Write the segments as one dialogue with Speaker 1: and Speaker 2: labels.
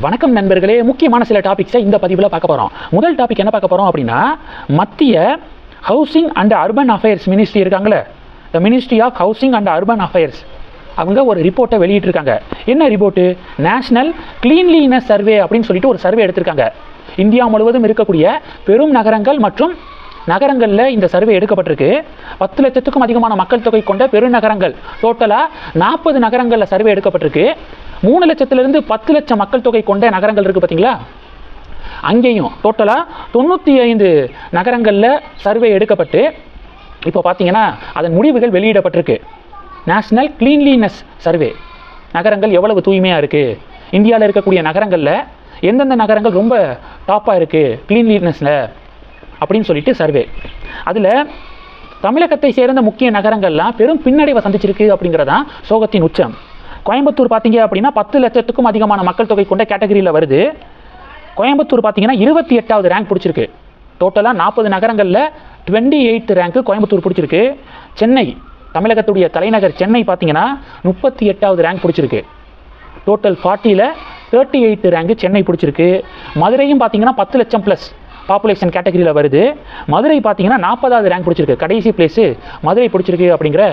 Speaker 1: வணக்கம் நண்பர்களே. முக்கியமான சில டாபிக்ஸை இந்த பதிவில் பார்க்க போகிறோம் முதல் டாபிக் என்ன பார்க்க போகிறோம் அப்படின்னா மத்திய housing and urban affairs ministry இருக்காங்களே. The ministry of housing and urban affairs அவங்க ஒரு ரிப்போர்ட்டை வெளியிட்டிருக்காங்க. என்ன ரிப்போர்ட்டு நேஷனல் கிளீன்லினஸ் சர்வே அப்படின்னு சொல்லிட்டு ஒரு சர்வே எடுத்திருக்காங்க. இந்தியா முழுவதும் இருக்கக்கூடிய பெரும் நகரங்கள் மற்றும் நகரங்களில் இந்த சர்வே எடுக்கப்பட்டிருக்கு. பத்து லட்சத்துக்கும் அதிகமான மக்கள் தொகை கொண்ட பெருநகரங்கள். டோட்டலாக நாற்பது நகரங்களில் சர்வே எடுக்கப்பட்டிருக்கு. மூணு லட்சத்திலிருந்து பத்து லட்சம் மக்கள் தொகை கொண்ட நகரங்கள் இருக்குது பார்த்தீங்களா? அங்கேயும் டோட்டலாக தொண்ணூற்றி ஐந்து நகரங்களில் சர்வே எடுக்கப்பட்டு இப்போ பார்த்தீங்கன்னா அதன் முடிவுகள் வெளியிடப்பட்டிருக்கு. நேஷ்னல் கிளீன்லினஸ் சர்வே நகரங்கள் எவ்வளவு தூய்மையாக இருக்குது இந்தியாவில் இருக்கக்கூடிய நகரங்களில் எந்தெந்த நகரங்கள் ரொம்ப டாப்பாக இருக்குது கிளீன்லினஸில் அப்படின்னு சொல்லிட்டு சர்வே அதில் தமிழகத்தை சேர்ந்த முக்கிய நகரங்கள்லாம் பெரும் பின்னடைவை சந்திச்சிருக்கு அப்படிங்கிறதான் சோகத்தின் உச்சம். கோயம்புத்தூர் பார்த்தீங்க அப்படின்னா பத்து லட்சத்துக்கும் அதிகமான மக்கள் தொகை கொண்ட கேட்டகரியில் வருது. கோயம்புத்தூர் பார்த்தீங்கன்னா இருபத்தி எட்டாவது ரேங்க் பிடிச்சிருக்கு. டோட்டலாக நாற்பது நகரங்களில் டுவெண்ட்டி எயித் ரேங்க்கு கோயம்புத்தூர் பிடிச்சிருக்கு. சென்னை தமிழகத்துடைய தலைநகர் சென்னை பார்த்தீங்கன்னா முப்பத்தி எட்டாவது ரேங்க் பிடிச்சிருக்கு. டோட்டல் ஃபார்ட்டியில் தேர்ட்டி எயிட் ரேங்க்கு சென்னை பிடிச்சிருக்கு. மதுரையும் பார்த்தீங்கன்னா பத்து லட்சம் ப்ளஸ் பாப்புலேஷன் கேட்டகரியில் வருது. மதுரை பார்த்தீங்கன்னா நாற்பதாவது ரேங்க் பிடிச்சிருக்கு. கடைசி பிளேஸு மதுரை பிடிச்சிருக்கு அப்படிங்கிற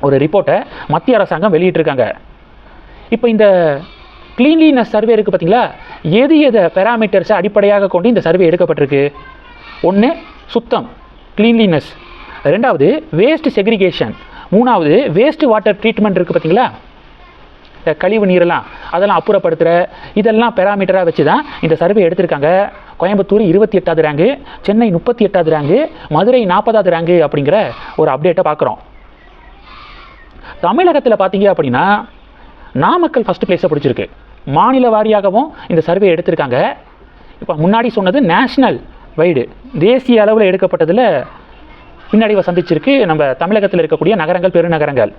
Speaker 1: ஒரு ரிப்போர்ட்டை மத்திய அரசாங்கம் வெளியிட்டிருக்காங்க. இப்போ இந்த க்ளீன்லினஸ் சர்வே இருக்குது பார்த்தீங்களா? எது எதை பெராமீட்டர்ஸை அடிப்படையாக கொண்டு இந்த சர்வே எடுக்கப்பட்டிருக்கு? ஒன்று சுத்தம் க்ளீன்லினஸ் ரெண்டாவது வேஸ்ட் செக்ரிகேஷன் மூணாவது வேஸ்ட் வாட்டர் ட்ரீட்மெண்ட் இருக்குது பார்த்தீங்களா? இந்த கழிவு நீரெல்லாம் அதெல்லாம் அப்புறப்படுத்துகிற இதெல்லாம் பெராமீட்டராக வச்சு தான் இந்த சர்வே எடுத்திருக்காங்க. கோயம்புத்தூர் இருபத்தி எட்டாவது ரேங்கு சென்னை முப்பத்தி எட்டாவது ரேங்கு மதுரை நாற்பதாவது ரேங்கு அப்படிங்கிற ஒரு அப்டேட்டை பார்க்குறோம். தமிழகத்தில் பார்த்தீங்க அப்படின்னா நாமக்கல் ஃபஸ்ட் பிளேஸை பிடிச்சிருக்கு. மாநில வாரியாகவும் இந்த சர்வே எடுத்திருக்காங்க. இப்போ முன்னாடி சொன்னது நேஷ்னல் வைடு தேசிய அளவில் எடுக்கப்பட்டதில் பின்னடைவை சந்திச்சிருக்கு நம்ம தமிழகத்தில் இருக்கக்கூடிய நகரங்கள் பெருநகரங்கள்.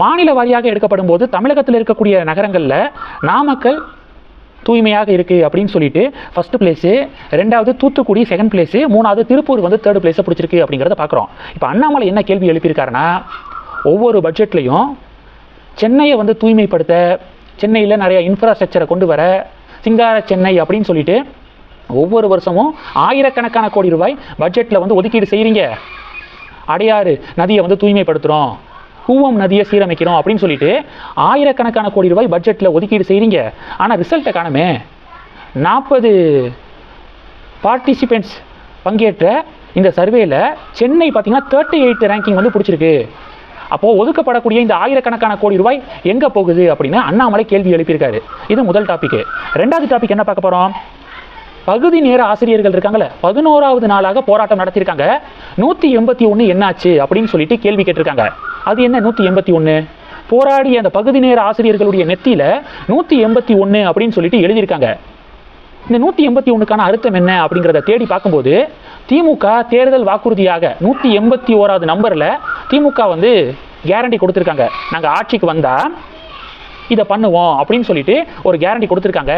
Speaker 1: மாநில வாரியாக எடுக்கப்படும் போது தமிழகத்தில் இருக்கக்கூடிய நகரங்களில் நாமக்கல் தூய்மையாக இருக்குது அப்படின்னு சொல்லிட்டு ஃபஸ்ட்டு பிளேஸு ரெண்டாவது தூத்துக்குடி செகண்ட் பிளேஸு மூணாவது திருப்பூர் வந்து தேர்ட் பிளேஸை பிடிச்சிருக்கு அப்படிங்கிறத பார்க்குறோம் இப்போ அண்ணாமலை என்ன கேள்வி எழுப்பியிருக்காருன்னா ஒவ்வொரு பட்ஜெட்லையும் சென்னையை வந்து தூய்மைப்படுத்த சென்னையில் நிறைய இன்ஃப்ராஸ்ட்ரக்சரை கொண்டு வர சிங்கார சென்னை அப்படின்னு சொல்லிட்டு ஒவ்வொரு வருஷமும் ஆயிரக்கணக்கான கோடி ரூபாய் பட்ஜெட்டில் வந்து ஒதுக்கீடு செய்கிறீங்க அடையாறு நதியை வந்து தூய்மைப்படுத்துகிறோம் கூவம் நதியை சீரமைக்கிறோம் அப்படின்னு சொல்லிட்டு ஆயிரக்கணக்கான கோடி ரூபாய் பட்ஜெட்டில் ஒதுக்கீடு செய்கிறீங்க ஆனால் ரிசல்ட்டை காணுமே. நாற்பது பார்ட்டிசிபெண்ட்ஸ் பங்கேற்ற இந்த சர்வேயில் சென்னை பார்த்தீங்கன்னா தேர்ட்டி எயிட் ரேங்கிங் வந்து பிடிச்சிருக்கு. அப்போது ஒதுக்கப்படக்கூடிய இந்த ஆயிரக்கணக்கான கோடி ரூபாய் எங்கே போகுது அப்படின்னு அண்ணாமலை கேள்வி எழுப்பியிருக்காரு. இது முதல் டாபிக் ரெண்டாவது டாபிக் என்ன பார்க்க போகிறோம் பகுதி நேர ஆசிரியர்கள் இருக்காங்களே பதினோராவது நாளாக போராட்டம் நடத்தியிருக்காங்க. நூற்றி எண்பத்தி ஒன்று என்னாச்சு அப்படின்னு சொல்லிட்டு கேள்வி கேட்டிருக்காங்க. அது என்ன நூற்றி எண்பத்தி ஒன்று போராடிய அந்த பகுதி நேர ஆசிரியர்களுடைய நெத்தியில் நூற்றி எண்பத்தி ஒன்று அப்படின்னு சொல்லிட்டு எழுதியிருக்காங்க. இந்த நூற்றி எண்பத்தி ஒன்றுக்கான அர்த்தம் என்ன அப்படிங்கிறத தேடி பார்க்கும்போது திமுக தேர்தல் வாக்குறுதியாக நூற்றி எண்பத்தி ஓராவது நம்பரில் திமுக வந்து கேரண்டி கொடுத்துருக்காங்க. நாங்கள் ஆட்சிக்கு வந்தால் இதை பண்ணுவோம் அப்படின்னு சொல்லிட்டு ஒரு கேரண்டி கொடுத்துருக்காங்க.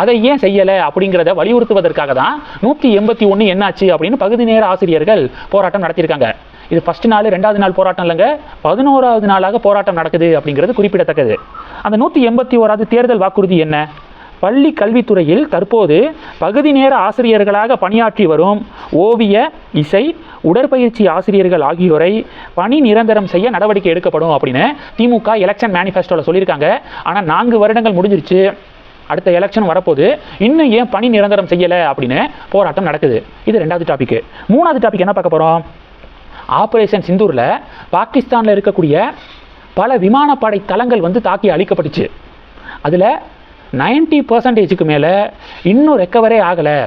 Speaker 1: அதை ஏன் செய்யலை அப்படிங்கிறத வலியுறுத்துவதற்காக தான் நூற்றி எண்பத்தி ஒன்று என்னாச்சு அப்படின்னு பகுதி நேர ஆசிரியர்கள் போராட்டம் நடத்தியிருக்காங்க. இது ஃபஸ்ட் நாள் ரெண்டாவது நாள் போராட்டம் இல்லைங்க. பதினோராவது நாளாக போராட்டம் நடக்குது அப்படிங்கிறது குறிப்பிடத்தக்கது. அந்த நூற்றி எண்பத்தி ஓராவது தேர்தல் வாக்குறுதி என்ன? பள்ளி கல்வித்துறையில் தற்போது பகுதி நேர ஆசிரியர்களாக பணியாற்றி வரும் ஓவிய இசை உடற்பயிற்சி ஆசிரியர்கள் ஆகியோரை பணி நிரந்தரம் செய்ய நடவடிக்கை எடுக்கப்படும் அப்படின்னு திமுக எலெக்ஷன் மேனிஃபெஸ்டோவில் சொல்லியிருக்காங்க. ஆனால் நான்கு வருடங்கள் முடிஞ்சிருச்சு. அடுத்த எலெக்ஷன் வரப்போது இன்னும் ஏன் பணி நிரந்தரம் செய்யலை அப்படின்னு போராட்டம் நடக்குது. இது ரெண்டாவது டாபிக் மூணாவது டாபிக் என்ன பார்க்க போகிறோம் ஆப்ரேஷன் சிந்தூரில் பாகிஸ்தானில் இருக்கக்கூடிய பல விமானப்படை தளங்கள் வந்து தாக்கி அழிக்கப்பட்டுச்சு. அதில் நைன்ட்டி பர்சன்டேஜுக்கு மேலே இன்னும் ரெக்கவரே ஆகலை.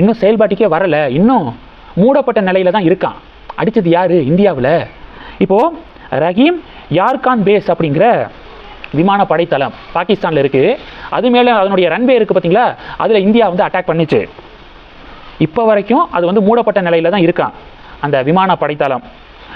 Speaker 1: இன்னும் செயல்பாட்டுக்கே வரலை. இன்னும் மூடப்பட்ட நிலையில் தான் இருக்கான். அடித்தது யார்? இந்தியாவில். இப்போது ரஹீம் யார்கான் பேஸ் அப்படிங்கிற விமான படைத்தளம் பாகிஸ்தானில் இருக்குது அது மேலே அதனுடைய ரன்வே இருக்குது பார்த்தீங்களா அதில் இந்தியா வந்து அட்டாக் பண்ணிச்சு. இப்போ வரைக்கும் அது வந்து மூடப்பட்ட நிலையில் தான் இருக்கான். அந்த விமான படைத்தளம்.